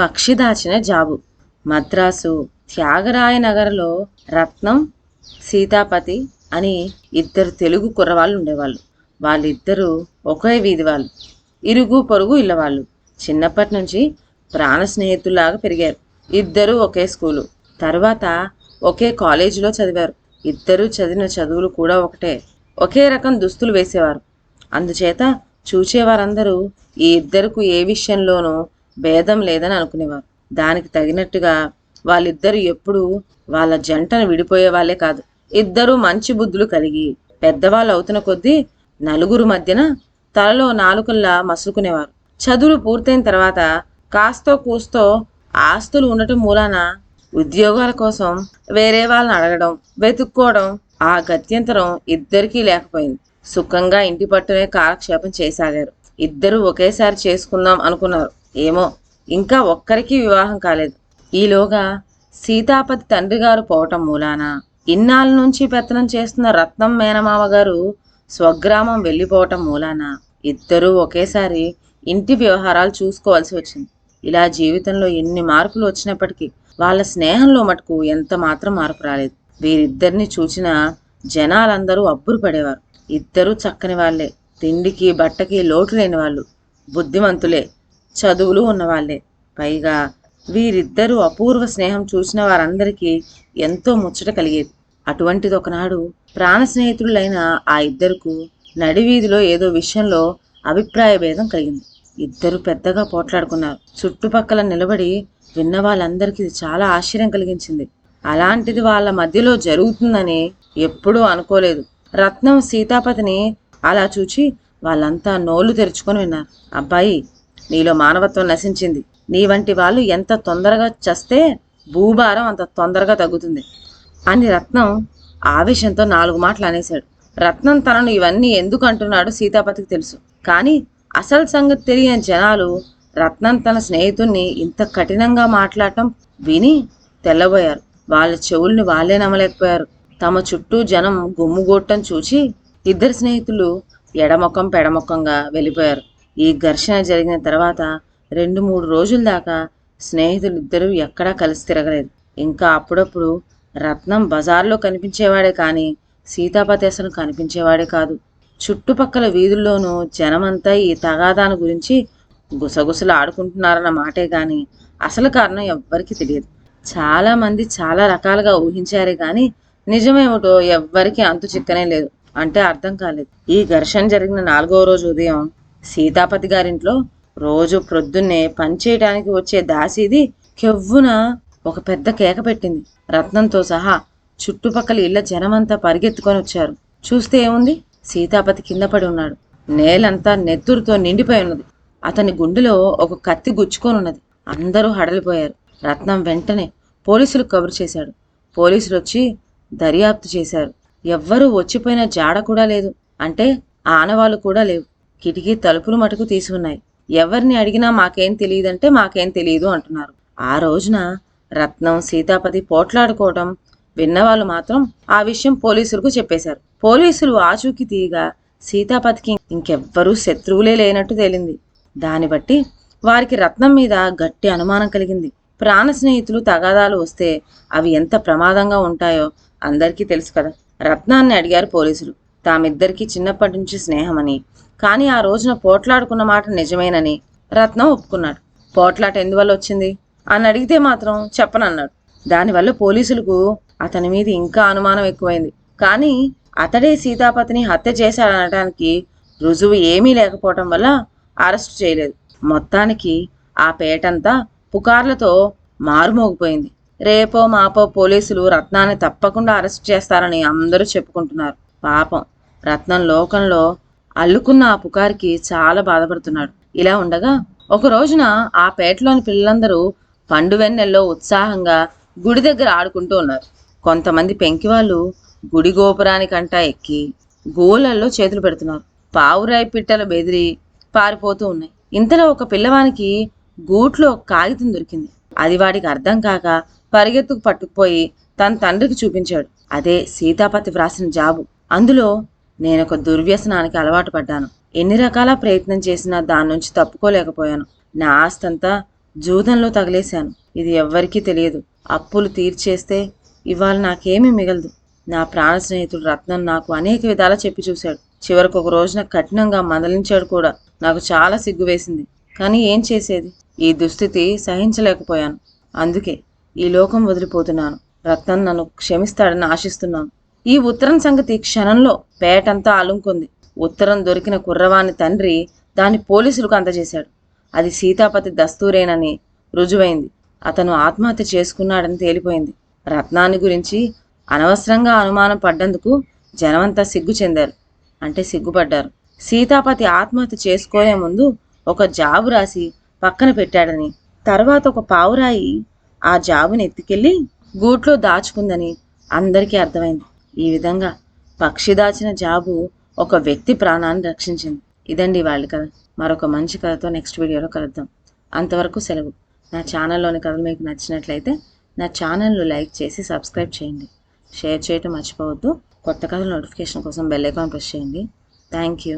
పక్షి దాచిన జాబు. మద్రాసు త్యాగరాయనగర్లో రత్నం సీతాపతి అని ఇద్దరు తెలుగు కుర్రవాళ్ళు ఉండేవాళ్ళు. వాళ్ళిద్దరూ ఒకే వీధి వాళ్ళు ఇరుగు పొరుగు ఇళ్ళవాళ్ళు చిన్నప్పటి నుంచి ప్రాణ స్నేహితులాగా పెరిగారు. ఇద్దరూ ఒకే స్కూలు. తర్వాత ఒకే కాలేజీలో చదివారు. ఇద్దరూ చదివిన చదువులు కూడా ఒకటే. ఒకే రకం దుస్తులు వేసేవారు. అందుచేత చూచేవారందరూ ఈ ఇద్దరుకు ఏ విషయంలోనూ భేదం లేదని అనుకునేవారు. దానికి తగినట్టుగా వాళ్ళిద్దరూ ఎప్పుడూ వాళ్ళ జంటను విడిపోయే వాళ్ళే కాదు. ఇద్దరూ మంచి బుద్ధులు కలిగి పెద్దవాళ్ళు అవుతున్న కొద్దీ నలుగురు మధ్యన తలలో నాలుకల్లా మసులుకునేవారు. చదువులు పూర్తయిన తర్వాత కాస్తో కూస్తో ఆస్తులు ఉండటం మూలాన ఉద్యోగాల కోసం వేరే వాళ్ళని అడగడం వెతుక్కోవడం ఆ గత్యంతరం ఇద్దరికీ లేకపోయింది. సుఖంగా ఇంటి పట్టునే కాలక్షేపం చేసాగారు. ఇద్దరూ ఒకేసారి చేసుకుందాం అనుకున్నారు. ఏమో ఇంకా ఒక్కరికి వివాహం కాలేదు. ఈలోగా సీతాపతి తండ్రి గారు పోవటం మూలాన ఇన్నాళ్ళ నుంచి పెత్తనం చేస్తున్న రత్నం మేనమామ గారు స్వగ్రామం వెళ్ళిపోవటం మూలాన ఇద్దరూ ఒకేసారి ఇంటి వ్యవహారాలు చూసుకోవాల్సి వచ్చింది. ఇలా జీవితంలో ఎన్ని మార్పులు వచ్చినప్పటికీ వాళ్ళ స్నేహంలో మటుకు ఎంత మాత్రం మార్పు రాలేదు. వీరిద్దరిని చూచిన జనాలందరూ అబ్బురు పడేవారు. ఇద్దరూ చక్కని వాళ్ళే. తిండికి బట్టకి లోటు లేని వాళ్ళు. బుద్ధిమంతులే. చదువులు ఉన్నవాళ్ళే పైగా వీరిద్దరూ అపూర్వ స్నేహం చూసిన వారందరికీ ఎంతో ముచ్చట కలిగేది. అటువంటిది ఒకనాడు ప్రాణ స్నేహితులైన ఆ ఇద్దరుకు నడివీధిలో ఏదో విషయంలో అభిప్రాయ భేదం కలిగింది. ఇద్దరు పెద్దగా పోట్లాడుకున్నారు. చుట్టుపక్కల నిలబడి విన్న వాళ్ళందరికీ ఇది చాలా ఆశ్చర్యం కలిగించింది. అలాంటిది వాళ్ళ మధ్యలో జరుగుతుందని ఎప్పుడూ అనుకోలేదు. రత్నం సీతాపతిని అలా చూచి వాళ్ళంతా నోళ్ళు తెరుచుకొని విన్నారు. అబ్బాయి నీలో మానవత్వం నశించింది. నీ వంటి వాళ్ళు ఎంత తొందరగా చస్తే భూభారం అంత తొందరగా తగ్గుతుంది. అని రత్నం ఆవేశంతో నాలుగు మాటలు అనేశాడు. రత్నం తనను ఇవన్నీ ఎందుకు అంటున్నాడో సీతాపతికి తెలుసు. కానీ అసలు సంగతి తెలియని జనాలు రత్నం తన స్నేహితుణ్ణి ఇంత కఠినంగా మాట్లాడటం విని తెల్లబోయారు. వాళ్ళ చెవుల్ని వాళ్ళే నమ్మలేకపోయారు తమ చుట్టూ జనం గుమ్ముగోట్టం చూచి ఇద్దరు స్నేహితులు ఎడమొఖం పెడమొఖంగా వెళ్ళిపోయారు. ఈ ఘర్షణ జరిగిన తర్వాత రెండు మూడు రోజుల దాకా స్నేహితులు ఇద్దరూ ఎక్కడా కలిసి తిరగలేదు. ఇంకా అప్పుడప్పుడు రత్నం బజార్లో కనిపించేవాడే కానీ సీతాపతి అసలు కనిపించేవాడే కాదు. చుట్టుపక్కల వీధుల్లోనూ జనమంతా ఈ తగాదాను గురించి గుసగుసలు ఆడుకుంటున్నారన్న మాటే గాని అసలు కారణం ఎవ్వరికీ తెలియదు. చాలామంది చాలా రకాలుగా ఊహించారే కానీ నిజమేమిటో ఎవ్వరికీ అంతు చిక్కనే లేదు. అంటే అర్థం కాలేదు. ఈ ఘర్షణ జరిగిన నాలుగో రోజు ఉదయం సీతాపతి గారింట్లో రోజు ప్రొద్దున్నే పనిచేయడానికి వచ్చే దాసీది కెవ్వున ఒక పెద్ద కేక పెట్టింది. రత్నంతో సహా చుట్టుపక్కల ఇళ్ళ జనమంతా పరిగెత్తుకొని వచ్చారు. చూస్తే ఏముంది? సీతాపతి కింద పడి ఉన్నాడు. నేలంతా నెత్తురుతో నిండిపోయి ఉన్నది. అతని గుండెలో ఒక కత్తి గుచ్చుకొని ఉన్నది. అందరూ హడలిపోయారు. రత్నం వెంటనే పోలీసులు కబురు చేశాడు. పోలీసులు వచ్చి దర్యాప్తు చేశారు. ఎవ్వరూ వచ్చిపోయిన జాడ కూడా లేదు. అంటే ఆనవాళ్ళు కూడా లేవు. కిటికీ తలుపులు మటుకు తీసి ఉన్నాయి ఎవరిని అడిగినా మాకేం తెలియదంటే మాకేం తెలియదు అంటున్నారు. ఆ రోజున రత్నం సీతాపతి పోట్లాడుకోవటం విన్నవాళ్ళు మాత్రం ఆ విషయం పోలీసులకు చెప్పేశారు. పోలీసులు ఆచూకీ తీయగా సీతాపతికి ఇంకెవ్వరూ శత్రువులే లేనట్టు తేలింది. దాన్ని బట్టి వారికి రత్నం మీద గట్టి అనుమానం కలిగింది. ప్రాణ స్నేహితులు తగాదాలు వస్తే అవి ఎంత ప్రమాదంగా ఉంటాయో అందరికీ తెలుసు కదా. రత్నాన్ని అడిగారు పోలీసులు. తామిద్దరికీ చిన్నప్పటి నుంచి స్నేహమని. కానీ ఆ రోజున పోట్లాడుకున్న మాట నిజమేనని రత్నం ఒప్పుకున్నాడు. పోట్లాట ఎందువల్ల వచ్చింది? అని అడిగితే మాత్రం చెప్పనన్నాడు. దానివల్ల పోలీసులకు అతని మీద ఇంకా అనుమానం ఎక్కువైంది. కానీ అతడే సీతాపతిని హత్య చేశాడనడానికి రుజువు ఏమీ లేకపోవటం వల్ల అరెస్టు చేయలేదు. మొత్తానికి ఆ పేటంతా పుకార్లతో మారుమోగిపోయింది. రేపో మాపో పోలీసులు రత్నాన్ని తప్పకుండా అరెస్ట్ చేస్తారని అందరూ చెప్పుకుంటున్నారు. పాపం. రత్నం లోకంలో అల్లుకున్న ఆ పుకారికి చాలా బాధపడుతున్నాడు. ఇలా ఉండగా ఒక రోజున ఆ పేటలోని పిల్లలందరూ పండు వెన్నెల్లో ఉత్సాహంగా గుడి దగ్గర ఆడుకుంటూ ఉన్నారు. కొంతమంది పెంకివాళ్ళు గుడి గోపురానికంటా ఎక్కి గోలల్లో చేతులు పెడుతున్నారు. పావురాయి పిట్టల బెదిరి పారిపోతూ ఉన్నాయి. ఇంతలో ఒక పిల్లవానికి గూట్లో కాగితం దొరికింది. అది వాడికి అర్థం కాక పరిగెత్తుకు పట్టుకుపోయి తన తండ్రికి చూపించాడు. అదే సీతాపతి వ్రాసిన జాబు. అందులో నేను ఒక దుర్వ్యసనానికి అలవాటు పడ్డాను. ఎన్ని రకాల ప్రయత్నం చేసినా దాని నుంచి తప్పుకోలేకపోయాను. నా ఆస్తంతా జూదంలో తగిలేశాను. ఇది ఎవ్వరికీ తెలియదు. అప్పులు తీర్చేస్తే ఇవాళ నాకేమీ మిగలదు. నా ప్రాణ స్నేహితుడు రత్నం నాకు అనేక విధాలా చెప్పి చూశాడు. చివరికి ఒక రోజున కఠినంగా మందలించాడు కూడా. నాకు చాలా సిగ్గు వేసింది. కానీ ఏం చేసేది? ఈ దుస్థితి సహించలేకపోయాను. అందుకే ఈ లోకం వదిలిపోతున్నాను. రత్నం నన్ను క్షమిస్తాడని ఆశిస్తున్నాను. ఈ ఉత్తరం సంగతి క్షణంలో పేటంతా అలుంకుంది ఉత్తరం దొరికిన కుర్రవాని తండ్రి దాన్ని పోలీసులకు అందజేశాడు. అది సీతాపతి దస్తూరేనని రుజువైంది. అతను ఆత్మహత్య చేసుకున్నాడని తేలిపోయింది. రత్నాన్ని గురించి అనవసరంగా అనుమానం పడ్డందుకు జనమంతా సిగ్గు చెందారు. అంటే సిగ్గుపడ్డారు. సీతాపతి ఆత్మహత్య చేసుకోలే ముందు ఒక జాబు రాసి పక్కన పెట్టాడని తర్వాత ఒక పావురాయి ఆ జాబుని ఎత్తుకెళ్ళి గూట్లో దాచుకుందని అందరికీ అర్థమైంది. ఈ విధంగా పక్షి దాచిన జాబు ఒక వ్యక్తి ప్రాణాన్ని రక్షించింది. ఇదండి వాళ్ళ కథ. మరొక మంచి కథతో నెక్స్ట్ వీడియోలో కలుద్దాం. అంతవరకు సెలవు. నా ఛానల్లోని కథలు మీకు నచ్చినట్లయితే నా ఛానల్ను లైక్ చేసి సబ్స్క్రైబ్ చేయండి. షేర్ చేయటం మర్చిపోవద్దు. కొత్త కథల నోటిఫికేషన్ కోసం బెల్ ఐకాన్ ప్రెస్ చేయండి. Thank you.